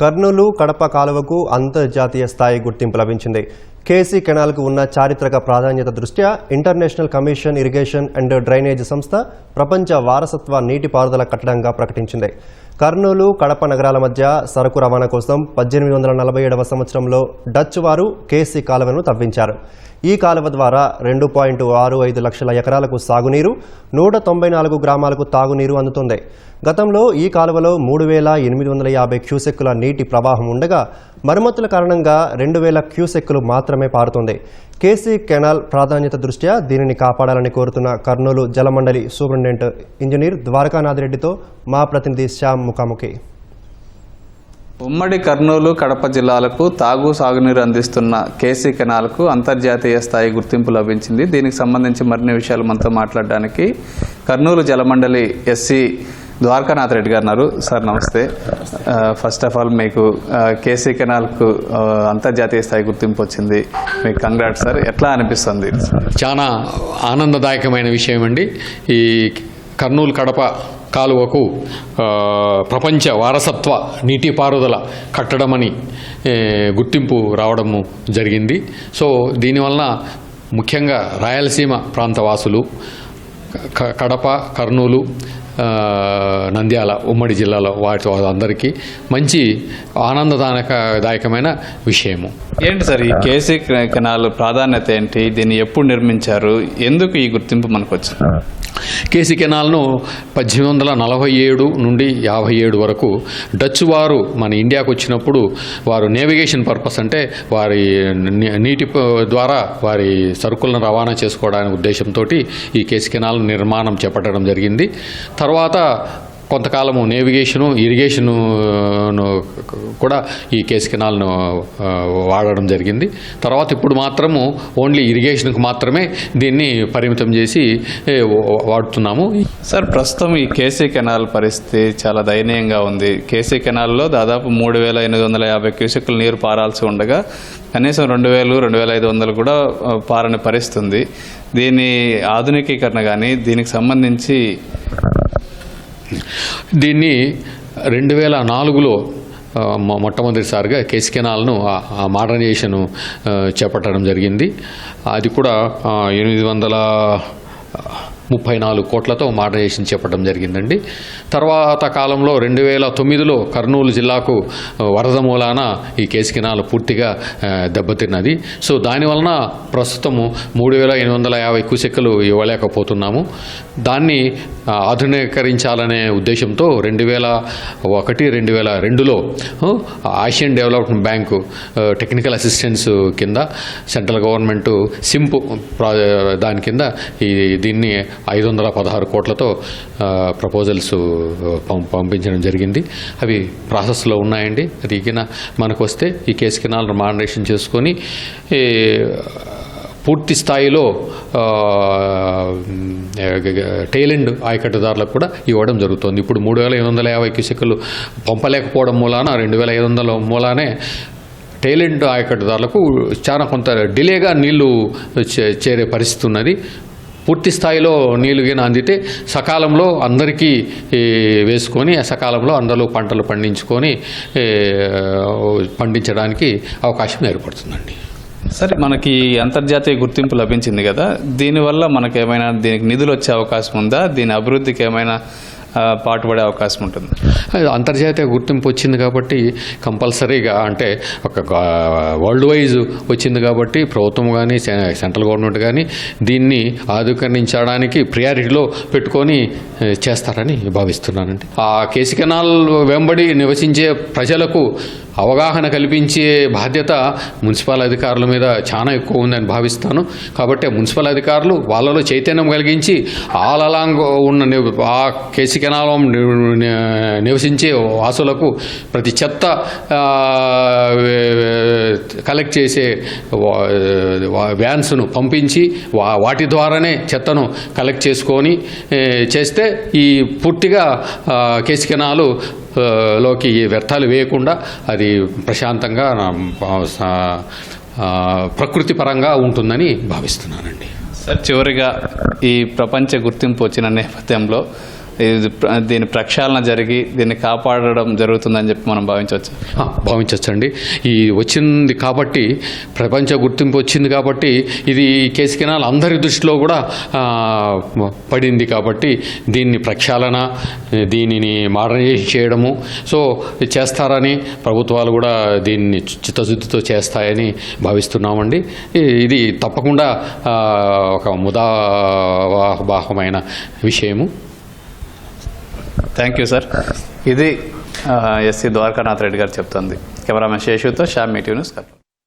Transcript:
కర్నూలు కడప కాలువకు అంతర్జాతీయ స్థాయి గుర్తింపు లభించింది. కేసీ కెనాల్కు ఉన్న చారిత్రక ప్రాధాన్యత దృష్ట్యా international commission irrigation and drainage సంస్థ ప్రపంచ వారసత్వ నీటిపారుదల కట్టడంగా ప్రకటించింది. కర్నూలు కడప నగరాల మధ్య సరకు రవాణా కోసం పద్దెనిమిది వందల నలభై ఏడవ సంవత్సరంలో డచ్ వారు కేసీ కాలువను తవ్వించారు. ఈ కాలువ ద్వారా రెండు పాయింట్ ఆరు ఐదు లక్షల ఎకరాలకు సాగునీరు నూట తొంభై నాలుగు గ్రామాలకు తాగునీరు అందుతుంది. గతంలో ఈ కాలువలో మూడు వేల ఎనిమిది వందల యాభై క్యూసెక్కుల నీటి ప్రవాహం ఉండగా మరమ్మతుల కారణంగా రెండు వేల క్యూసెక్కులు మాత్రమే పారుతుంది. కేసీ కెనాల్ ప్రాధాన్యత దృష్ట్యా దీనిని కాపాడాలని కోరుతున్న కర్నూలు జలమండలి సూపరింటెండెంట్ ఇంజనీర్ ద్వారకానాథ్ రెడ్డితో మా ప్రతినిధి శ్యామ్ ముఖాముఖి. ఉమ్మడి కర్నూలు కడప జిల్లాలకు తాగు సాగునీరు అందిస్తున్న కేసీ కెనాల్కు అంతర్జాతీయ స్థాయి గుర్తింపు లభించింది. దీనికి సంబంధించి మరిన్ని విషయాలు మనతో మాట్లాడడానికి కర్నూలు జలమండలి ఎస్సీ ద్వారకానాథ్ రెడ్డి గారు ఉన్నారు. సార్ నమస్తే. ఫస్ట్ ఆఫ్ ఆల్ మీకు కేసీ కెనాల్కు అంతర్జాతీయ స్థాయి గుర్తింపు వచ్చింది. మీకు కంగ్రాట్ సార్. ఎట్లా అనిపిస్తుంది? చాలా ఆనందదాయకమైన విషయం అండి. ఈ కర్నూలు కడప కాలువకు ప్రపంచ వారసత్వ నీటిపారుదల కట్టడం అని గుర్తింపు రావడము జరిగింది. సో దీనివలన ముఖ్యంగా రాయలసీమ ప్రాంత వాసులు క- కడప కర్నూలు నంద్యాల ఉమ్మడి జిల్లాలో వాటి అందరికీ మంచి ఆనందదాయక దాయకమైన విషయము. ఏంటి సార్ ఈ కేసీ కెనాల్ ప్రాధాన్యత ఏంటి? దీన్ని ఎప్పుడు నిర్మించారు? ఎందుకు ఈ గుర్తింపు మనకు వచ్చింది కేసీ కెనాల్ను పద్దెనిమిది వందల నలభై ఏడు నుండి యాభై ఏడు వరకు డచ్ వారు మన ఇండియాకు వచ్చినప్పుడు వారు నేవిగేషన్ పర్పస్ అంటే వారి ని- నీటి ద్వారా వారి సరుకులను రవాణా చేసుకోవడానికి ఉద్దేశంతో ఈ కేసీ కెనాల్ నిర్మాణం చేపట్టడం జరిగింది. తర్వాత కొంతకాలము నేవిగేషను ఇరిగేషను కూడా ఈ కేసు కెనాల్ను వాడడం జరిగింది. తర్వాత ఇప్పుడు మాత్రము ఓన్లీ ఇరిగేషన్కు మాత్రమే దీన్ని పరిమితం చేసి వాడుతున్నాము. సార్ ప్రస్తుతం ఈ కేసీ కెనాల్ పరిస్థితి చాలా దయనీయంగా ఉంది. కేసీ కెనాల్లో దాదాపు మూడు వేల ఎనిమిది వందల యాభై క్యూసెక్లు నీరు పారాల్సి ఉండగా కనీసం రెండు వేలు రెండు వేల ఐదు వందలు కూడా పారని పరిస్థితి ఉంది దీని ఆధునికీకరణ కానీ దీనికి సంబంధించి దీన్ని రెండు వేల నాలుగులో మొట్టమొదటిసారిగా కేసికెనాల్ను ఆ- ఆ మోడర్నైజేషన్ చేపట్టడం జరిగింది. అది కూడా ఎనిమిది వందల ముప్పై నాలుగు కోట్లతో మోడర్నైజేషన్ చేపట్టడం జరిగిందండి. తర్వాత కాలంలో రెండు వేల తొమ్మిదిలో కర్నూలు జిల్లాకు వరద మూలాన ఈ కేసుకినాల పూర్తిగా దెబ్బతిన్నది. సో దానివలన ప్రస్తుతము మూడు వేల ఎనిమిది వందల యాభై కుసెక్కలు ఇవ్వలేకపోతున్నాము. దాన్ని ఆధునీకరించాలనే ఉద్దేశంతో రెండు వేల ఒకటి రెండు వేల రెండులో Asian development bank technical assistance కింద సెంట్రల్ గవర్నమెంట్ సింప్ ప్రా దాని కింద ఈ దీన్ని ఐదు వందల పదహారు కోట్లతో ప్రపోజల్స్ పం- పంపించడం జరిగింది. అవి ప్రాసెస్లో ఉన్నాయండి. అది ఇగిన మనకు వస్తే ఈ కేసు కినాలను మానరేషన్ చేసుకొని పూర్తి స్థాయిలో టేలెండ్ ఆయకట్టుదారులకు కూడా ఇవ్వడం జరుగుతుంది. ఇప్పుడు మూడు వేల ఎనిమిది వందల యాభై క్యూసెక్కులు పంపలేకపోవడం మూలాన రెండు వేల ఐదు వందల మూలానే టైలెండ్ ఆయకట్టుదారులకు చాలా కొంత డిలేగా నీళ్ళు చే- చేరే పరిస్థితి ఉన్నది. పూర్తి స్థాయిలో నీళ్ళు గిన అందితే సకాలంలో అందరికీ వేసుకొని సకాలంలో అందరూ పంటలు పండించుకొని పండించడానికి అవకాశం ఏర్పడుతుందండి. సరే మనకి అంతర్జాతీయ గుర్తింపు లభించింది కదా. దీనివల్ల మనకేమైనా దీనికి నిధులు వచ్చే అవకాశం ఉందా? దీని అభివృద్ధికి ఏమైనా పాటుపడే అవకాశం ఉంటుంది. అంతర్జాతీయ గుర్తింపు వచ్చింది కాబట్టి కంపల్సరీగా అంటే ఒక వరల్డ్ వైజ్ వచ్చింది కాబట్టి ప్రభుత్వం కానీ సెంట్రల్ గవర్నమెంట్ కానీ దీన్ని ఆధుకరించడానికి ప్రియారిటీలో పెట్టుకొని చేస్తారని భావిస్తున్నానండి. ఆ కేసు కెనాల్ వెంబడి నివసించే ప్రజలకు అవగాహన కల్పించే బాధ్యత మున్సిపల్ అధికారుల మీద చాలా ఎక్కువ ఉందని భావిస్తాను. కాబట్టి మున్సిపల్ అధికారులు వాళ్ళలో చైతన్యం కలిగించి ఆల్ అలాంగ్ ఉన్న ఆ కేసు కెనాల్ నివసించే వాసులకు ప్రతి చెత్త కలెక్ట్ చేసే వ్యాన్స్ను పంపించి వా- వాటి ద్వారానే చెత్తను కలెక్ట్ చేసుకొని చేస్తే ఈ పూర్తిగా కేసు కెనాలు లోకి ఈ వ్యర్థాలు వేయకుండా అది ప్రశాంతంగా ప్రకృతి పరంగా ఉంటుందని భావిస్తున్నానండి. సార్ చివరిగా ఈ ప్రపంచ గుర్తింపు వచ్చిన నేపథ్యంలో దీని ప్రక్షాళన జరిగి దీన్ని కాపాడడం జరుగుతుందని చెప్పి మనం భావించవచ్చు. భావించవచ్చు భావించవచ్చండి. ఈ వచ్చింది కాబట్టి ప్రపంచ గుర్తింపు వచ్చింది కాబట్టి ఇది కేసు కెనాల్ అందరి దృష్టిలో కూడా పడింది కాబట్టి దీన్ని ప్రక్షాళన దీనిని మోడర్నైజేషన్ చేయడము. సో చేస్తారని ప్రభుత్వాలు కూడా దీన్ని చిత్తశుద్ధితో చేస్తాయని భావిస్తున్నామండి. ఇది తప్పకుండా ఒక ముదావాహమైన విషయము. థ్యాంక్ యూ సార్ ఇది ఎస్సీ ద్వారకానాథ్ రెడ్డి గారు చెప్తుంది కెమెరామెన్ శేషుతో శ్యామ్ మీటివ్ న్యూస్ కర్నూలు.